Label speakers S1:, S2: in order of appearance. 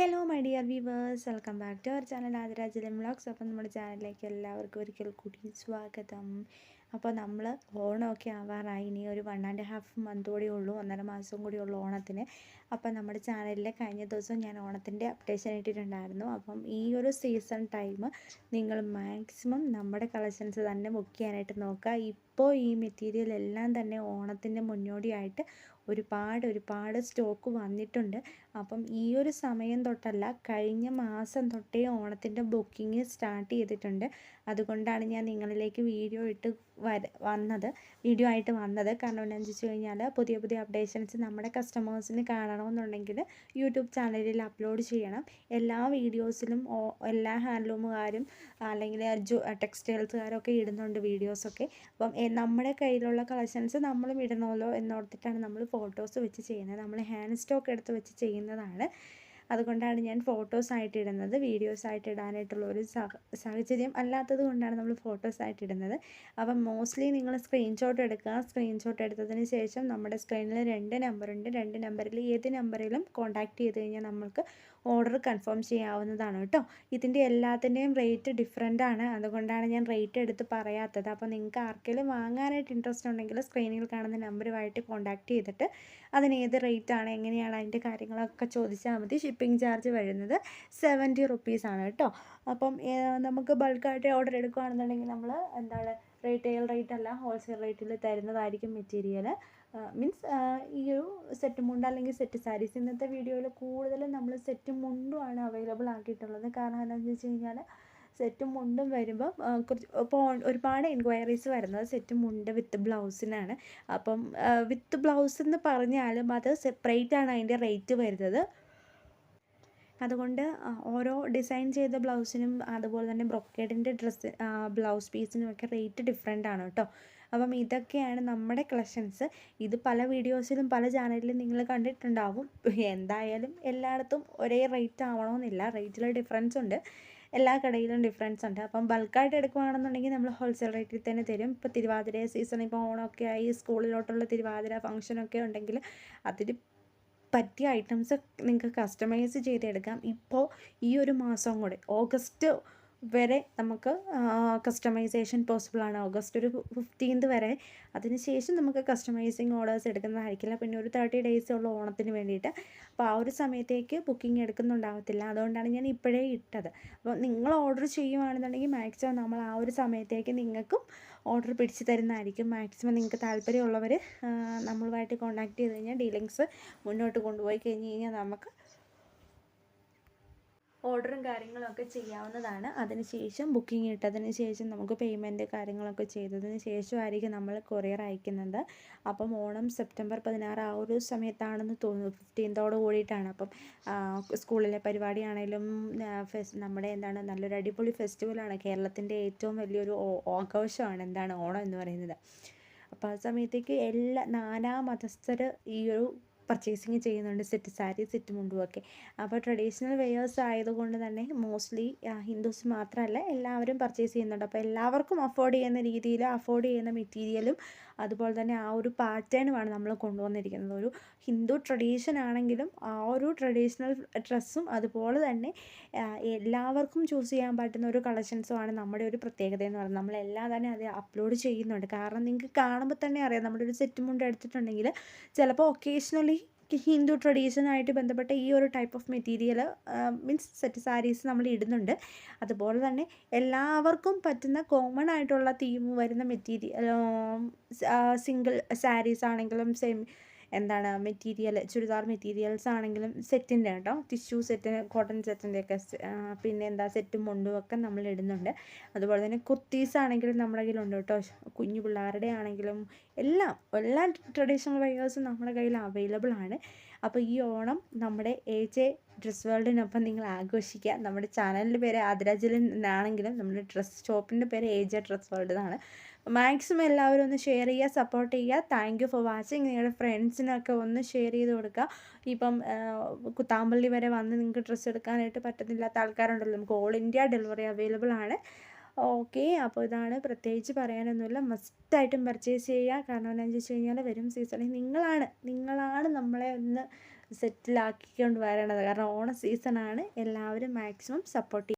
S1: Hello my dear viewers welcome back to our channel Adirajalam vlogs അപ്പം നമ്മുടെ ചാനലിലേക്ക് എല്ലാവർക്കും ഒരിക്കൽ കൂടി സ്വാഗതം. അപ്പോൾ നമ്മൾ ഓണമൊക്കെ ആവാറായി. ഇനി ഒരു വൺ ആൻഡ് ഹാഫ് മന്ത് കൂടി ഉള്ളൂ ഒന്നര മാസം കൂടി ഉള്ളൂ ഓണത്തിന്. അപ്പം നമ്മുടെ ചാനലിൽ കഴിഞ്ഞ ദിവസം ഞാൻ ഓണത്തിന്റെ അപ്ഡേഷൻ ഇട്ടിട്ടുണ്ടായിരുന്നു. അപ്പം ഈ ഒരു സീസൺ ടൈം നിങ്ങൾ മാക്സിമം നമ്മുടെ കളക്ഷൻസ് തന്നെ ബുക്ക് ചെയ്യാനായിട്ട് നോക്കുക. ഇപ്പോൾ ഈ മെറ്റീരിയൽ എല്ലാം തന്നെ ഓണത്തിന്റെ മുന്നോടിയായിട്ട് ഒരുപാട് ഒരുപാട് സ്റ്റോക്ക് വന്നിട്ടുണ്ട്. അപ്പം ഈ ഒരു സമയം തൊട്ടല്ല കഴിഞ്ഞ മാസം തൊട്ടേ ഓണത്തിന്റെ ബുക്കിംഗ് സ്റ്റാർട്ട് ചെയ്തിട്ടുണ്ട്. അതുകൊണ്ടാണ് ഞാൻ നിങ്ങളിലേക്ക് വീഡിയോ ഇട്ട് വര വന്നത് വീഡിയോ ആയിട്ട് വന്നത്. കാരണം എന്താണെന്ന് വെച്ച് കഴിഞ്ഞാൽ പുതിയ പുതിയ അപ്ഡേഷൻസ് നമ്മുടെ കസ്റ്റമേഴ്സിന് കാണണമെന്നുണ്ടെങ്കിൽ യൂട്യൂബ് ചാനലിൽ അപ്ലോഡ് ചെയ്യണം. എല്ലാ വീഡിയോസിലും എല്ലാ ഹാൻഡ്ലൂമുകാരും അല്ലെങ്കിൽ ടെക്സ്റ്റൈൽസുകാരൊക്കെ ഇടുന്നുണ്ട് വീഡിയോസൊക്കെ. അപ്പം നമ്മുടെ കയ്യിലുള്ള കളക്ഷൻസ് നമ്മളും ഇടണമല്ലോ എന്നോർത്തിട്ടാണ് നമ്മൾ ഫോട്ടോസ് വെച്ച് ചെയ്യുന്നത്. നമ്മൾ ഹാൻഡ് സ്റ്റോക്ക് എടുത്ത് വെച്ച് ചെയ്യുന്നതാണ്. അതുകൊണ്ടാണ് ഞാൻ ഫോട്ടോസായിട്ട് ഇടുന്നത്. വീഡിയോസായിട്ട് ഇടാനായിട്ടുള്ള ഒരു സാഹചര്യം അല്ലാത്തത് കൊണ്ടാണ് നമ്മൾ ഫോട്ടോസായിട്ട് ഇടുന്നത്. അപ്പം മോസ്റ്റ്ലി നിങ്ങൾ സ്ക്രീൻഷോട്ട് എടുക്കുക. സ്ക്രീൻഷോട്ട് എടുത്തതിന് ശേഷം നമ്മുടെ സ്ക്രീനിൽ രണ്ട് നമ്പറുണ്ട് രണ്ട് നമ്പറിൽ ഏത് നമ്പറിലും കോൺടാക്റ്റ് ചെയ്ത് കഴിഞ്ഞാൽ നമ്മൾക്ക് ഓർഡർ കൺഫേം ചെയ്യാവുന്നതാണ് കേട്ടോ. ഇതിന്റെ എല്ലാത്തിന്റെയും റേറ്റ് ഡിഫറെന്റ് ആണ്. അതുകൊണ്ടാണ് ഞാൻ റേറ്റ് എടുത്ത് പറയാത്തത്. അപ്പോൾ നിങ്ങൾക്ക് ആർക്കെങ്കിലും വാങ്ങാനായിട്ട് ഇൻട്രസ്റ്റ് ഉണ്ടെങ്കിൽ സ്ക്രീനിൽ കാണുന്ന നമ്പറുമായിട്ട് കോൺടാക്റ്റ് ചെയ്തിട്ട് അതിന് ഏത് റേറ്റ് ആണ് എങ്ങനെയാണ് അതിന്റെ കാര്യങ്ങളൊക്കെ ചോദിച്ചാൽ മതി. ഷിപ്പിംഗ് ചാർജ് വരുന്നത് സെവന്റി റുപ്പീസാണ് കേട്ടോ. അപ്പം നമുക്ക് ബൾക്കായിട്ട് ഓർഡർ എടുക്കുകയാണെന്നുണ്ടെങ്കിൽ നമ്മൾ എന്താണ് റീറ്റെയിൽ റേറ്റ് അല്ല ഹോൾസെയിൽ റേറ്റിൽ തരുന്നതായിരിക്കും മെറ്റീരിയൽ മീൻസ് ഈ ഒരു സെറ്റ് മുണ്ട് അല്ലെങ്കിൽ സെറ്റ് സാരീസ് ഇന്നത്തെ വീഡിയോയിൽ കൂടുതലും നമ്മൾ സെറ്റ് മുണ്ടുമാണ് അവൈലബിൾ ആക്കിയിട്ടുള്ളത്. കാരണം എന്താണെന്ന് വെച്ച് കഴിഞ്ഞാൽ സെറ്റ് മുണ്ടും വരുമ്പം കുറച്ച് ഇപ്പോൾ ഒരുപാട് എൻക്വയറീസ് വരുന്നത് സെറ്റ് മുണ്ട് വിത്ത് ബ്ലൗസിനാണ് അപ്പം വിത്ത് ബ്ലൗസ് എന്ന് പറഞ്ഞാലും അത് സെപ്പറേറ്റ് ആണ് അതിന്റെ റേറ്റ് വരുന്നത്. അതുകൊണ്ട് ഓരോ ഡിസൈൻ ചെയ്ത ബ്ലൗസിനും അതുപോലെ തന്നെ ബ്രൊക്കേഡിന്റെ ഡ്രസ്സ് ബ്ലൗസ് പീസിനും ഒക്കെ റേറ്റ് ഡിഫറെന്റ് ആണ് കേട്ടോ അപ്പം ഇതൊക്കെയാണ് നമ്മുടെ കളക്ഷൻസ്. ഇത് പല വീഡിയോസിലും പല ചാനലിലും നിങ്ങൾ കണ്ടിട്ടുണ്ടാവും. എന്തായാലും എല്ലായിടത്തും ഒരേ റേറ്റ് ആവണമെന്നില്ല. റേറ്റിൽ ഡിഫറൻസ് ഉണ്ട്. എല്ലാ കടയിലും ഡിഫറൻസ് ഉണ്ട്. അപ്പം ബൾക്കായിട്ട് എടുക്കുകയാണെന്നുണ്ടെങ്കിൽ നമ്മൾ ഹോൾസെയിൽ റേറ്റിൽ തന്നെ തരും. ഇപ്പോൾ തിരുവാതിര സീസൺ ഇപ്പോൾ ഓണമൊക്കെ ആയി സ്കൂളിലോട്ടുള്ള തിരുവാതിര ഫംഗ്ഷനൊക്കെ ഉണ്ടെങ്കിൽ അതിന് പറ്റിയ ഐറ്റംസ് നിങ്ങൾക്ക് കസ്റ്റമൈസ് ചെയ്തെടുക്കാം. ഇപ്പോൾ ഈ ഒരു മാസം കൂടെ ഓഗസ്റ്റ് വരെ നമുക്ക് കസ്റ്റമൈസേഷൻ പോസിബിൾ ആണ്. ഓഗസ്റ്റ് ഒരു ഫിഫ്റ്റീൻത് വരെ. അതിനുശേഷം നമുക്ക് കസ്റ്റമൈസിങ് ഓർഡേഴ്സ് എടുക്കുന്നതായിരിക്കില്ല. പിന്നെ ഒരു തേർട്ടി ഡേയ്സ് ഉള്ള ഓണത്തിന് വേണ്ടിയിട്ട്. അപ്പോൾ ആ ഒരു സമയത്തേക്ക് ബുക്കിംഗ് എടുക്കുന്നുണ്ടാവത്തില്ല. അതുകൊണ്ടാണ് ഞാൻ ഇപ്പോഴേ ഇട്ടത്. അപ്പോൾ നിങ്ങൾ ഓർഡർ ചെയ്യുവാണെന്നുണ്ടെങ്കിൽ മാക്സിമം നമ്മൾ ആ ഒരു സമയത്തേക്ക് നിങ്ങൾക്കും ഓർഡർ പിടിച്ച് തരുന്നതായിരിക്കും. മാക്സിമം നിങ്ങൾക്ക് താല്പര്യമുള്ളവർ നമ്മളുമായിട്ട് കോൺടാക്ട് ചെയ്ത് കഴിഞ്ഞാൽ ഡീലിങ്സ് മുന്നോട്ട് കൊണ്ടുപോയി കഴിഞ്ഞ് കഴിഞ്ഞാൽ നമുക്ക് ഓർഡറും കാര്യങ്ങളൊക്കെ ചെയ്യാവുന്നതാണ്. അതിനുശേഷം ബുക്കിംഗ് ഇട്ടതിന് ശേഷം നമുക്ക് പേയ്മെന്റ് കാര്യങ്ങളൊക്കെ ചെയ്തതിന് ശേഷമായിരിക്കും നമ്മൾ കൊറിയർ അയക്കുന്നത്. അപ്പം ഓണം സെപ്റ്റംബർ പതിനാറ് ആ ഒരു സമയത്താണെന്ന് തോന്നുന്നു. ഫിഫ്റ്റീൻത്തോട് കൂടിയിട്ടാണ്. അപ്പം സ്കൂളിലെ പരിപാടിയാണേലും നമ്മുടെ എന്താണ് നല്ലൊരു അടിപൊളി ഫെസ്റ്റിവലാണ് കേരളത്തിന്റെ ഏറ്റവും വലിയൊരു ആഘോഷമാണ് എന്താണ് ഓണം എന്ന് പറയുന്നത്. അപ്പോൾ ആ സമയത്തേക്ക് എല്ലാ നാനാ മതസ്ഥർ ഈ ഒരു പർച്ചേസിങ് ചെയ്യുന്നുണ്ട്. സെറ്റ് സാരി സെറ്റ് മുണ്ടുമൊക്കെ അപ്പോൾ ട്രഡീഷണൽ വെയേഴ്സ് ആയതുകൊണ്ട് തന്നെ മോസ്റ്റ്ലി ഹിന്ദുസ് മാത്രമല്ല എല്ലാവരും പർച്ചേസ് ചെയ്യുന്നുണ്ട്. അപ്പോൾ എല്ലാവർക്കും അഫോർഡ് ചെയ്യുന്ന രീതിയിൽ അഫോർഡ് ചെയ്യുന്ന മെറ്റീരിയലും അതുപോലെ തന്നെ ആ ഒരു പാറ്റേണുമാണ് നമ്മൾ കൊണ്ടുവന്നിരിക്കുന്നത്. ഒരു ഹിന്ദു ട്രഡീഷൻ ആണെങ്കിലും ആ ഒരു ട്രഡീഷണൽ ഡ്രസ്സും അതുപോലെ തന്നെ എല്ലാവർക്കും ചൂസ് ചെയ്യാൻ പറ്റുന്ന ഒരു കളക്ഷൻസുമാണ് നമ്മുടെ ഒരു പ്രത്യേകത എന്ന് പറയുന്നത്. നമ്മളെല്ലാം തന്നെ അത് അപ്ലോഡ് ചെയ്യുന്നുണ്ട്. കാരണം നിങ്ങൾക്ക് കാണുമ്പോൾ തന്നെ അറിയാം. നമ്മുടെ ഒരു സെറ്റ് മുണ്ട് എടുത്തിട്ടുണ്ടെങ്കിൽ ചിലപ്പോൾ ഒക്കേഷണലി ഹിന്ദു ട്രഡീഷനായിട്ട് ബന്ധപ്പെട്ട ഈ ഒരു type of material means set saris നമ്മൾ ഇടുന്നുണ്ട്. അതുപോലെ തന്നെ എല്ലാവർക്കും പറ്റുന്ന കോമൺ ആയിട്ടുള്ള തീം വരുന്ന മെറ്റീരിയൽ സിംഗിൾ സാരീസ് ആണെങ്കിലും സെയിം എന്താണ് മെറ്റീരിയൽ ചുരിദാർ മെറ്റീരിയൽസ് ആണെങ്കിലും സെറ്റിന്റെ കേട്ടോ ടിഷ്യൂ സെറ്റ് കോട്ടൺ സെറ്റിന്റെ ഒക്കെ പിന്നെ എന്താ സെറ്റും മുണ്ടും ഒക്കെ നമ്മൾ ഇടുന്നുണ്ട്. അതുപോലെ തന്നെ കുർത്തീസ് ആണെങ്കിലും നമ്മുടെ കയ്യിലുണ്ട് കേട്ടോ. കുഞ്ഞു പിള്ളേരുടെ ആണെങ്കിലും എല്ലാം എല്ലാ ട്രഡീഷണൽ വെയേഴ്സും നമ്മുടെ കയ്യിൽ അവൈലബിൾ ആണ്. അപ്പോൾ ഈ ഓണം നമ്മുടെ എ ജെ ഡ്രസ് വേൾഡിനൊപ്പം നിങ്ങൾ ആഘോഷിക്കുക. നമ്മുടെ ചാനലിന്റെ പേര് ആതിരാജലൻ എന്നാണെങ്കിലും നമ്മുടെ ഡ്രസ് ഷോപ്പിന്റെ പേര് ഏജ ഡ്രസ് വേൾഡ് എന്നാണ്. മാക്സിമം എല്ലാവരും ഒന്ന് ഷെയർ ചെയ്യുക സപ്പോർട്ട് ചെയ്യുക. താങ്ക് യു ഫോർ വാച്ചിങ് നിങ്ങളുടെ ഫ്രണ്ട്സിനൊക്കെ ഒന്ന് ഷെയർ ചെയ്ത് കൊടുക്കുക. ഇപ്പം കുത്താമ്പള്ളി വരെ വന്ന് നിങ്ങൾക്ക് ഡ്രസ്സ് എടുക്കാനായിട്ട് പറ്റുന്നില്ലാത്ത ആൾക്കാരുണ്ടല്ലോ. നമുക്ക് ഓൾ ഇന്ത്യ ഡെലിവറി അവൈലബിൾ ആണ്. ഓക്കെ അപ്പോൾ ഇതാണ് പ്രത്യേകിച്ച് പറയാനൊന്നുമില്ല. മസ്റ്റായിട്ടും പർച്ചേസ് ചെയ്യുക. കാരണം എന്താണെന്ന് വെച്ച് കഴിഞ്ഞാൽ വരും സീസണിൽ നിങ്ങളാണ്. നിങ്ങളാണ് നമ്മളെ ഒന്ന് സെറ്റിലാക്കിക്കൊണ്ട് വരണത്. കാരണം ഓണ സീസണാണ് എല്ലാവരും മാക്സിമം സപ്പോർട്ട്